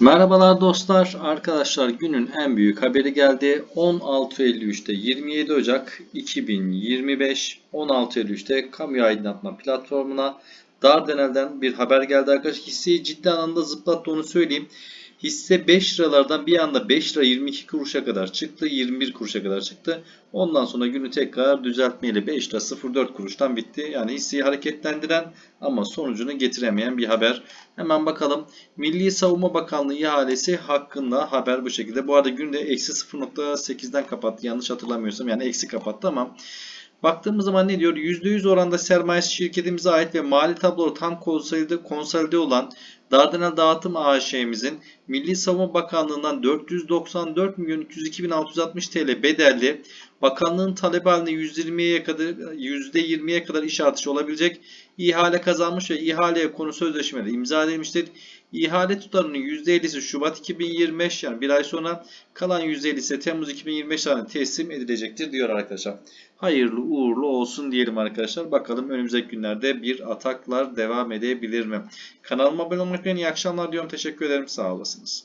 Merhabalar dostlar. Arkadaşlar günün en büyük haberi geldi. 16.53'te 27 Ocak 2025 16.53'te kamu aydınlatma platformuna Dardanel'den bir haber geldi arkadaşlar. Hisseyi ciddi anlamda zıplattı onu söyleyeyim. Hisse 5 liralardan bir anda 5 lira 22 kuruşa kadar çıktı. 21 kuruşa kadar çıktı. Ondan sonra günü tekrar düzeltmeyle 5 lira 04 kuruştan bitti. Yani hisseyi hareketlendiren ama sonucunu getiremeyen bir haber. Hemen bakalım. Milli Savunma Bakanlığı ihalesi hakkında haber bu şekilde. Bu arada günde eksi 0.8'den kapattı. Yanlış hatırlamıyorsam yani eksi kapattı ama Baktığımız zaman ne diyor? %100 oranda sermayesi şirketimize ait ve mali tabloları tam konsolide, konsolide olan Dardanel Dağıtım AŞ'mizin Milli Savunma Bakanlığı'ndan 494 milyon 302 bin 660 TL bedelli bakanlığın talebi haline %20'ye kadar %20'ye kadar iş artışı olabilecek ihale kazanmış ve ihaleye konu sözleşmeleri imza edilmiştir. İhale tutarının %50'si Şubat 2025 yani bir ay sonra kalan %50'si ise Temmuz 2025 tarihinde teslim edilecektir diyor arkadaşlar. Hayırlı uğurlu olsun diyelim arkadaşlar. Bakalım önümüzdeki günlerde bir ataklar devam edebilir mi? Kanalıma abone olmayı unutmayın. İyi akşamlar diyorum. Teşekkür ederim. Sağ olasınız.